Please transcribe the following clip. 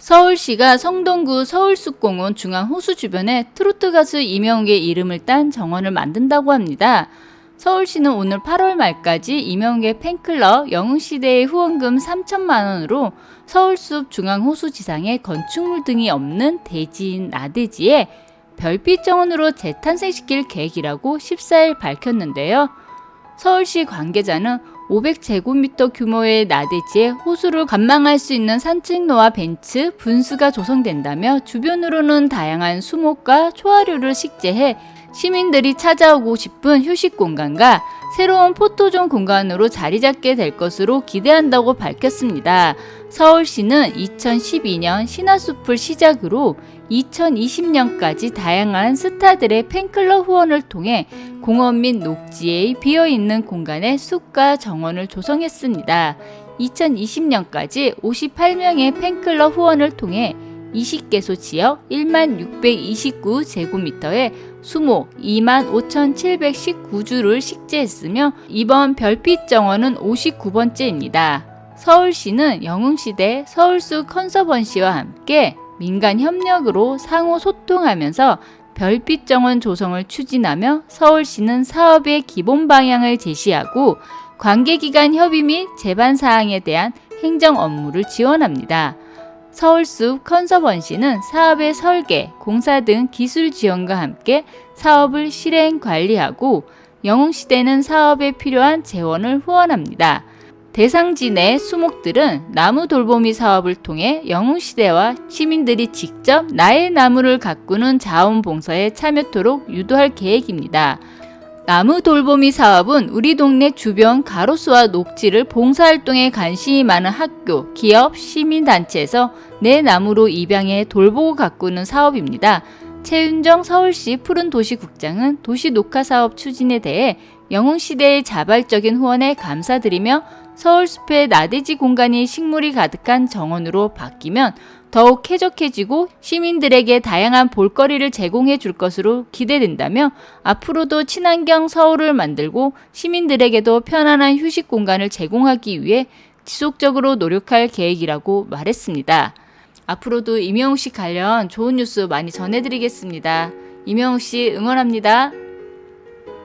서울시가 성동구 서울숲공원 중앙 호수 주변에 트로트 가수 이명욱의 이름을 딴 정원을 만든다고 합니다. 서울시는 오늘 8월 말까지 이명욱의 팬클럽 영웅시대의 후원금 3천만 원으로 서울숲 중앙 호수 지상에 건축물 등이 없는 대지인 나대지에 별빛 정원으로 재탄생시킬 계획이라고 14일 밝혔는데요. 서울시 관계자는 500제곱미터 규모의 나대지에 호수를 관망할 수 있는 산책로와 벤츠, 분수가 조성된다며 주변으로는 다양한 수목과 초하류를 식재해 시민들이 찾아오고 싶은 휴식 공간과 새로운 포토존 공간으로 자리 잡게 될 것으로 기대한다고 밝혔습니다. 서울시는 2012년 신화숲을 시작으로 2020년까지 다양한 스타들의 팬클럽 후원을 통해 공원 및 녹지의 비어있는 공간에 숲과 정원을 조성했습니다. 2020년까지 58명의 팬클럽 후원을 통해 20개소 지역 1만 629제곱미터의 수목 2만 5,719주를 식재했으며 이번 별빛 정원은 59번째입니다. 서울시는 영웅시대 서울숲 컨서번시와 함께 민간 협력으로 상호 소통하면서 별빛 정원 조성을 추진하며 서울시는 사업의 기본 방향을 제시하고 관계기관 협의 및 제반 사항에 대한 행정 업무를 지원합니다. 서울숲 컨서번시는 사업의 설계, 공사 등 기술 지원과 함께 사업을 실행 관리하고 영웅시대는 사업에 필요한 재원을 후원합니다. 대상지 내 수목들은 나무 돌보미 사업을 통해 영웅시대와 시민들이 직접 나의 나무를 가꾸는 자원봉사에 참여토록 유도할 계획입니다. 나무 돌보미 사업은 우리 동네 주변 가로수와 녹지를 봉사활동에 관심이 많은 학교, 기업, 시민단체에서 내 나무로 입양해 돌보고 가꾸는 사업입니다. 최윤정 서울시 푸른 도시국장은 도시 녹화 사업 추진에 대해 영웅시대의 자발적인 후원에 감사드리며 서울숲의 나대지 공간이 식물이 가득한 정원으로 바뀌면 더욱 쾌적해지고 시민들에게 다양한 볼거리를 제공해 줄 것으로 기대된다며 앞으로도 친환경 서울을 만들고 시민들에게도 편안한 휴식 공간을 제공하기 위해 지속적으로 노력할 계획이라고 말했습니다. 앞으로도 이명욱 씨 관련 좋은 뉴스 많이 전해드리겠습니다. 이명욱 씨 응원합니다.